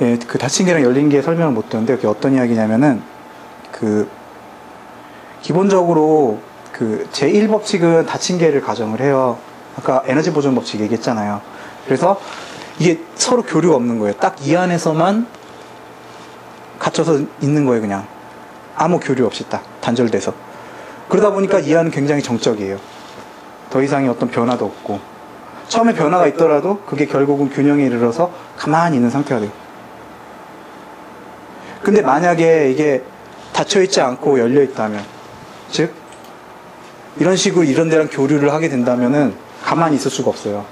예, 그 닫힌 개랑 열린 개 설명을 못 드는데 그게 어떤 이야기냐면은 그 기본적으로 그 제1 법칙은 닫힌 개를 가정을 해요. 아까 에너지 보존 법칙 얘기했잖아요. 그래서 이게 서로 교류가 없는 거예요. 딱 이 안에서만 갇혀서 있는 거예요, 그냥. 아무 교류 없이 딱 단절돼서. 그러다 보니까 이 안은 굉장히 정적이에요. 더 이상의 어떤 변화도 없고. 처음에 변화가 있더라도 그게 결국은 균형에 이르러서 가만히 있는 상태가 돼요. 근데 만약에 이게 닫혀있지 않고 열려있다면, 즉, 이런 식으로 이런 데랑 교류를 하게 된다면은 가만히 있을 수가 없어요.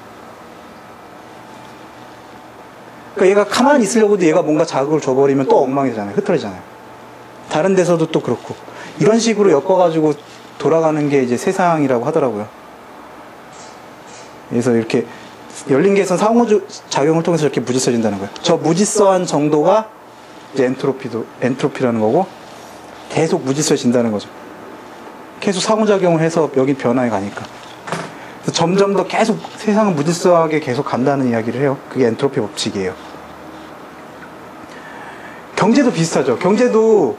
그러니까 얘가 가만히 있으려고도 얘가 뭔가 자극을 줘버리면 또 엉망이잖아요. 흐트러지잖아요. 다른 데서도 또 그렇고. 이런 식으로 엮어가지고 돌아가는 게 이제 세상이라고 하더라고요. 그래서 이렇게 열린 개선 상호작용을 통해서 이렇게 무질서진다는 거예요. 저 무질서한 정도가 이제 엔트로피도, 엔트로피라는 거고 계속 무질서진다는 거죠. 계속 상호작용을 해서 여기 변화해 가니까. 점점 더 계속 세상은 무질서하게 계속 간다는 이야기를 해요. 그게 엔트로피 법칙이에요. 경제도 비슷하죠. 경제도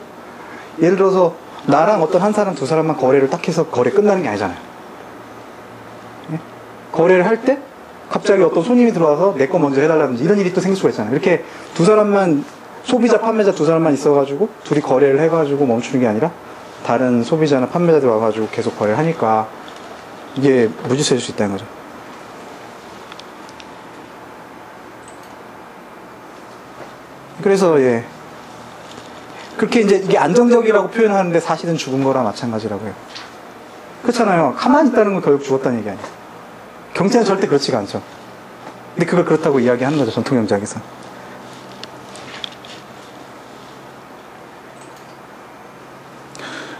예를 들어서 나랑 어떤 한 사람 두 사람만 거래를 딱 해서 거래 끝나는 게 아니잖아요. 예? 거래를 할 때 갑자기 어떤 손님이 들어와서 내 거 먼저 해달라든지 이런 일이 또 생길 수가 있잖아요. 이렇게 두 사람만 소비자 판매자 두 사람만 있어가지고 둘이 거래를 해가지고 멈추는 게 아니라 다른 소비자나 판매자들 와가지고 계속 거래를 하니까 이게 무질서질 수 있다는 거죠. 그래서 예 그렇게 이제 이게 안정적이라고 표현하는데 사실은 죽은 거랑 마찬가지라고 해요. 그렇잖아요. 가만히 있다는 건 결국 죽었다는 얘기 아니에요. 경제는 절대 그렇지가 않죠. 근데 그걸 그렇다고 이야기하는 거죠. 전통 경제학에서.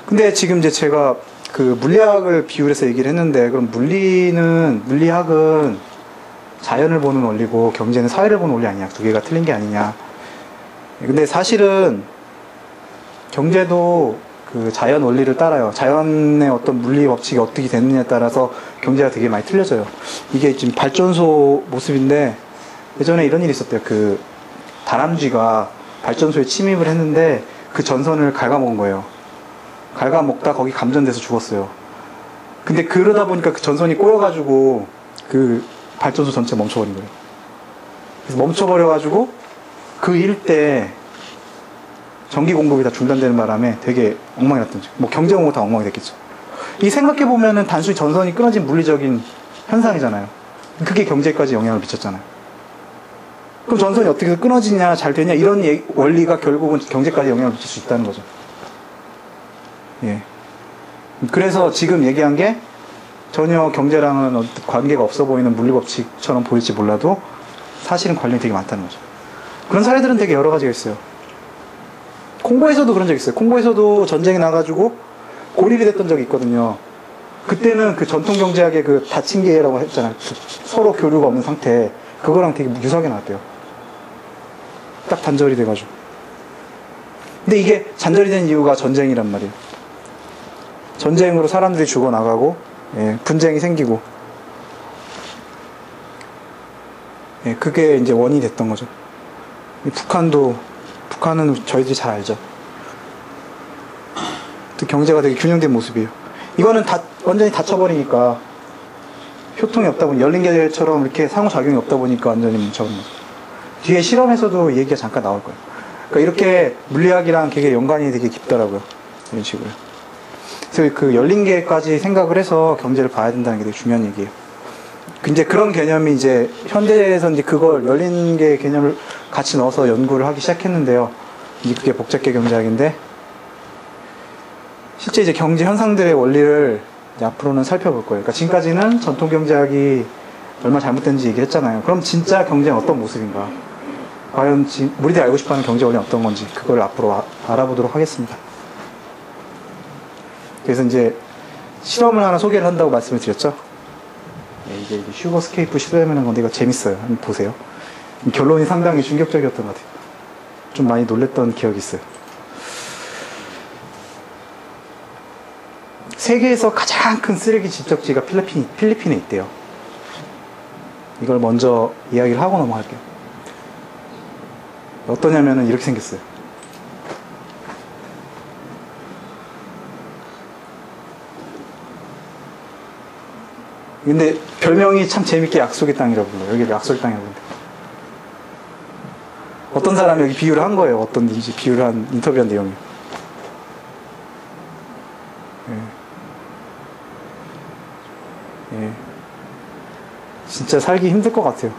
근데 지금 이제 제가 그 물리학을 비율해서 얘기를 했는데 그럼 물리는 물리학은 자연을 보는 원리고 경제는 사회를 보는 원리 아니냐? 두 개가 틀린 게 아니냐? 근데 사실은 경제도 그 자연 원리를 따라요. 자연의 어떤 물리 법칙이 어떻게 되느냐에 따라서 경제가 되게 많이 틀려져요. 이게 지금 발전소 모습인데 예전에 이런 일이 있었대요. 그 다람쥐가 발전소에 침입을 했는데 그 전선을 갉아먹은 거예요 갉아먹다 거기 감전돼서 죽었어요. 근데 그러다 보니까 그 전선이 꼬여가지고 그 발전소 전체 멈춰버린 거예요. 그래서 멈춰버려가지고 그 일대 전기 공급이 다 중단되는 바람에 되게 엉망이 났던 거죠. 뭐 경제 공급 다 엉망이 됐겠죠. 이 생각해 보면은 단순히 전선이 끊어진 물리적인 현상이잖아요. 그게 경제까지 영향을 미쳤잖아요. 그럼 전선이 어떻게 끊어지냐, 잘 되냐, 이런 원리가 결국은 경제까지 영향을 미칠 수 있다는 거죠. 예. 그래서 지금 얘기한 게 전혀 경제랑은 관계가 없어 보이는 물리법칙처럼 보일지 몰라도 사실은 관련이 되게 많다는 거죠. 그런 사례들은 되게 여러 가지가 있어요. 콩고에서도 그런 적 있어요. 콩고에서도 전쟁이 나가지고 고립이 됐던 적이 있거든요. 그때는 그 전통 경제학의 그 닫힌 계라고 했잖아요. 서로 교류가 없는 상태. 그거랑 되게 유사하게 나왔대요. 딱 단절이 돼가지고. 근데 이게 단절이 된 이유가 전쟁이란 말이에요. 전쟁으로 사람들이 죽어나가고 예, 분쟁이 생기고 예, 그게 이제 원인이 됐던 거죠. 북한도 북한은 저희들이 잘 알죠. 경제가 되게 균형된 모습이에요. 이거는 다 완전히 닫혀버리니까 효통이 없다 보니 열린 개처럼 이렇게 상호작용이 없다 보니까 완전히 거죠. 뒤에 실험에서도 얘기가 잠깐 나올 거예요. 그러니까 이렇게 물리학이랑 되게 연관이 되게 깊더라고요. 이런 식으로. 그래서 그 열린 개까지 생각을 해서 경제를 봐야 된다는 게 되게 중요한 얘기예요. 이제 그런 개념이 이제 현대에서 이제 그걸 열린 개 개념을 같이 넣어서 연구를 하기 시작했는데요. 이제 그게 복잡계 경제학인데 실제 이제 경제 현상들의 원리를 앞으로는 살펴볼 거예요. 그러니까 지금까지는 전통 경제학이 얼마 잘못된지 얘기를 했잖아요. 그럼 진짜 경제는 어떤 모습인가? 과연 우리들이 알고 싶어하는 경제 원리는 어떤 건지 그걸 앞으로 알아보도록 하겠습니다. 그래서 이제 실험을 하나 소개를 한다고 말씀을 드렸죠. 네, 이게 슈거스케이프 시도해보는 건데 이거 재밌어요. 한번 보세요. 결론이 상당히 충격적이었던 것 같아요. 좀 많이 놀랬던 기억이 있어요. 세계에서 가장 큰 쓰레기 집적지가 필리핀, 필리핀에 있대요. 이걸 먼저 이야기를 하고 넘어갈게요. 어떠냐면은 이렇게 생겼어요. 근데 별명이 참 재밌게 약속의 땅이라고 불러요. 여기 약속의 땅이라고 불러요. 어떤 사람이 여기 비유를 한 거예요. 어떤 이제 비유를 한 인터뷰한 내용이. 예. 예. 진짜 살기 힘들 것 같아요.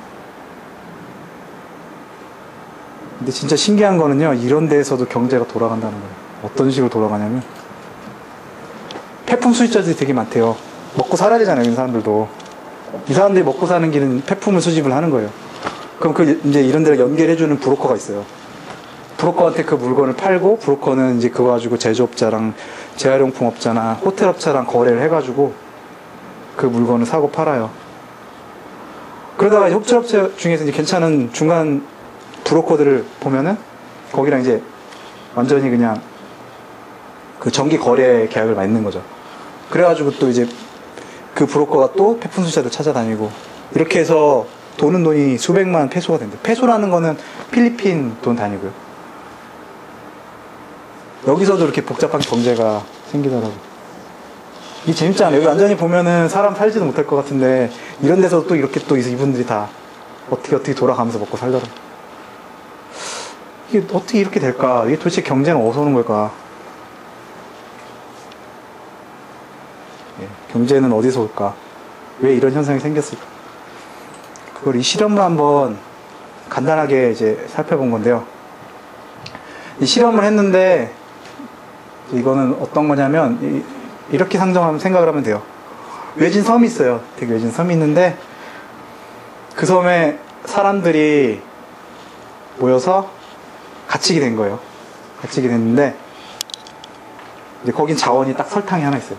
근데 진짜 신기한 거는요, 이런 데에서도 경제가 돌아간다는 거예요. 어떤 식으로 돌아가냐면, 폐품 수입자들이 되게 많대요. 먹고 살아야 되잖아요, 이 사람들도. 이 사람들이 먹고 사는 길은 폐품을 수집을 하는 거예요. 그럼 그 이제 이런 데를 연결해주는 브로커가 있어요. 브로커한테 그 물건을 팔고 브로커는 이제 그거 가지고 제조업자랑 재활용품업자나 호텔업자랑 거래를 해가지고 그 물건을 사고 팔아요. 그러다가 호텔업체 중에서 이제 괜찮은 중간 브로커들을 보면은 거기랑 이제 완전히 그냥 그 정기 거래 계약을 맺는 거죠. 그래가지고 또 이제 그 브로커가 또 수자를 찾아다니고 이렇게 해서 도는 돈이 수백만 페소가 된대. 페소라는 거는 필리핀 돈 단위고요. 여기서도 이렇게 복잡한 경제가 생기더라고. 이게 재밌지 않아요? 여기 완전히 보면은 사람 살지도 못할 것 같은데 이런 데서 또 이렇게 또 이분들이 다 어떻게 어떻게 돌아가면서 먹고 살더라고. 이게 어떻게 이렇게 될까? 이게 도대체 경제는 어디서 오는 걸까? 경제는 어디서 올까? 왜 이런 현상이 생겼을까? 그걸 이 실험을 한번 간단하게 이제 살펴본 건데요. 이 실험을 했는데 이거는 어떤 거냐면 이- 이렇게 상정하면 생각을 하면 돼요. 외진 섬이 있어요. 되게 외진 섬이 있는데 그 섬에 사람들이 모여서 갇히게 된 거예요. 갇히게 됐는데 이제 거긴 자원이 딱 설탕이 하나 있어요.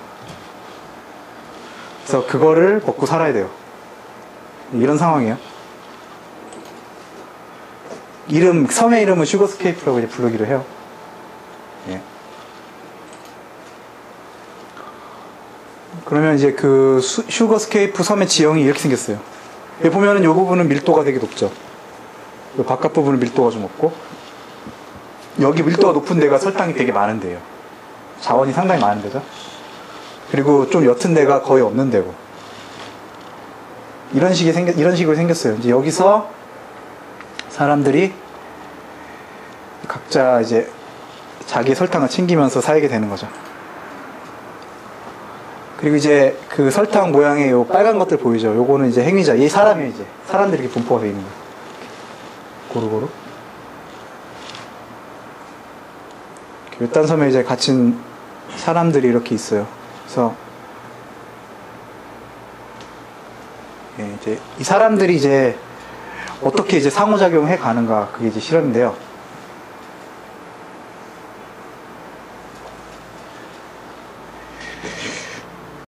그래서 그거를 먹고 살아야 돼요. 이런 상황이에요. 이름 섬의 이름은 슈거스케이프라고 이제 부르기로 해요. 예. 그러면 이제 그 수- 슈거스케이프 섬의 지형이 이렇게 생겼어요. 여기 보면은 이 부분은 밀도가 되게 높죠. 이 바깥 부분은 밀도가 좀 없고 여기 밀도가 높은 데가 설탕이 되게 많은 데예요. 자원이 상당히 많은 데죠. 그리고 좀 옅은 데가 거의 없는 데고 이런 식이 생겼 이런 식으로 생겼어요. 이제 여기서 사람들이 각자 이제 자기 설탕을 챙기면서 살게 되는 거죠. 그리고 이제 그 설탕 모양의 요 빨간 것들 보이죠? 요거는 이제 행위자, 이 사람이 이제 사람들이 이렇게 분포가 되어 있는 거예요. 고루고루. 외딴 섬에 이제 갇힌 사람들이 이렇게 있어요. 그래서 예, 이제 이 사람들이 이제 어떻게 이제 상호작용해 가는가 그게 이제 실험인데요.